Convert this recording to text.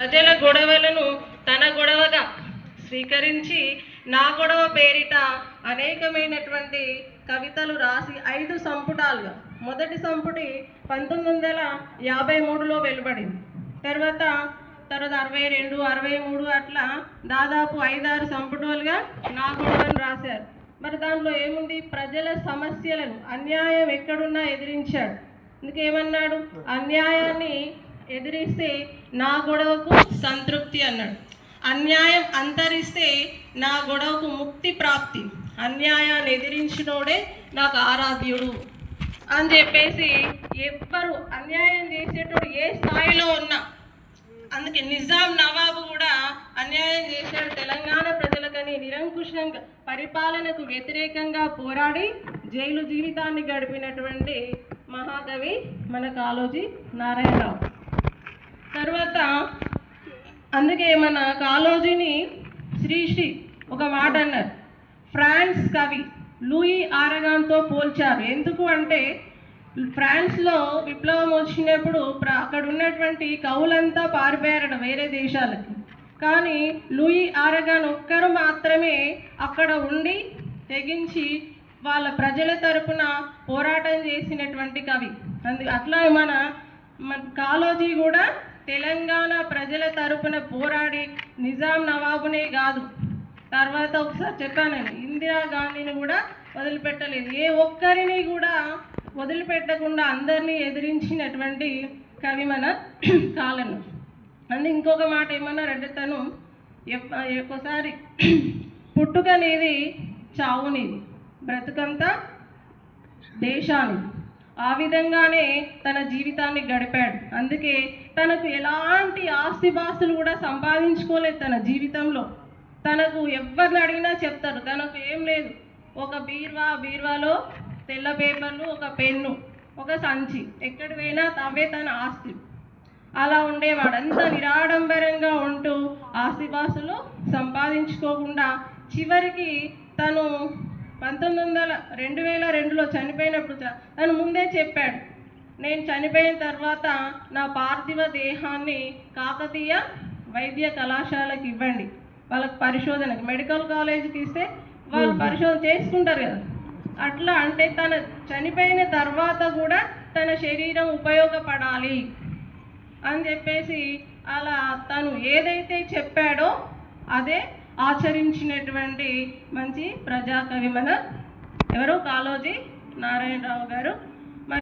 ప్రజల గొడవలను తన గొడవగా స్వీకరించి నా గొడవ పేరిట అనేకమైనటువంటి కవితలు రాసి ఐదు సంపుటాలుగా. మొదటి సంపుటి పంతొమ్మిది వందల యాభై మూడులో వెలువడింది. తర్వాత తర్వాత అరవై రెండు అరవై మూడు అట్లా దాదాపు ఐదారు సంపుటాలుగా నా గొడవను రాశారు. మరి దానిలో ఏముంది? ప్రజల సమస్యలను అన్యాయం ఎక్కడున్నా ఎదిరించాడు. ఇంకేమన్నాడు అన్యాయాన్ని ఎదిరిస్తే నా గొడవకు సంతృప్తి అన్నాడు. అన్యాయం అంతరిస్తే నా గొడవకు ముక్తి ప్రాప్తి. అన్యాయాన్ని ఎదిరించినోడే నాకు ఆరాధ్యుడు అని చెప్పేసి ఎవ్వరు అన్యాయం చేసేటోడు ఏ స్థాయిలో ఉన్నా. అందుకే నిజాం నవాబు కూడా అన్యాయం చేశాడు. తెలంగాణ ప్రజలకని నిరంకుశంగా పరిపాలనకు వ్యతిరేకంగా పోరాడి జైలు జీవితాన్ని గడిపినటువంటి మహాకవి మన కాలోజీ నారాయణరావు. తర్వాత అందుకే మన కాళోజీని శ్రీశ్రీ ఒక మాట అన్నారు. ఫ్రాన్స్ కవి లూయి ఆరగాన్తో పోల్చారు. ఎందుకు అంటే ఫ్రాన్స్లో విప్లవం వచ్చినప్పుడు ప్ర- అక్కడ ఉన్నటువంటి కవులంతా పారిపోయారట వేరే దేశాలకి. కానీ లూయి ఆరగాన్ ఒక్కరు మాత్రమే అక్కడ ఉండి తెగించి వాళ్ళ ప్రజల తరపున పోరాటం చేసినటువంటి కవి. అందు అట్లా మన మన కాళోజీ కూడా తెలంగాణ ప్రజల తరపున పోరాడి నిజాం నవాబునే కాదు. తర్వాత ఒకసారి చెప్పాను ఇందిరాగాంధీని ఇందిరా గాంధీని కూడా వదిలిపెట్టలేదు. ఏ ఒక్కరిని కూడా వదిలిపెట్టకుండా అందరినీ ఎదిరించినటువంటి కవి మన కాలను. అందు ఇంకొక మాట ఏమన్నారంటే తను ఎప్- ఒక్కోసారి పుట్టుకనేది చావునిది బ్రతుకంతా దేశానికి ఆ విధంగానే తన జీవితాన్ని గడిపాడు. అందుకే తనకు ఎలాంటి ఆస్తిపాస్తులు కూడా సంపాదించుకోలేదు తన జీవితంలో. తనకు ఎవరిని అడిగినా చెప్తారు తనకు ఏం లేదు. ఒక బీర్వా బీర్వాలో తెల్ల పేపర్లు ఒక పెన్ను ఒక సంచి. ఎక్కడి పోయినా అవే తన ఆస్తి. అలా ఉండేవాడు. అంత నిరాడంబరంగా ఉంటూ ఆస్తిపాస్తులు సంపాదించుకోకుండా చివరికి తను పంతొమ్మిది వందల రెండు వేల రెండులో చనిపోయినప్పుడు తను ముందే చెప్పాడు నేను చనిపోయిన తర్వాత నా పార్థివ దేహాన్ని కాకతీయ వైద్య కళాశాలకు ఇవ్వండి. వాళ్ళకి పరిశోధనకి మెడికల్ కాలేజీకి ఇస్తే వాళ్ళు పరిశోధన చేసుకుంటారు కదా. అట్లా అంటే తన చనిపోయిన తర్వాత కూడా తన శరీరం ఉపయోగపడాలి అని చెప్పేసి అలా తను ఏదైతే చెప్పాడో అదే ఆచరించినటువంటి మంచి ప్రజాకవి మన ఎవరు? కాలోజీ నారాయణరావు గారు.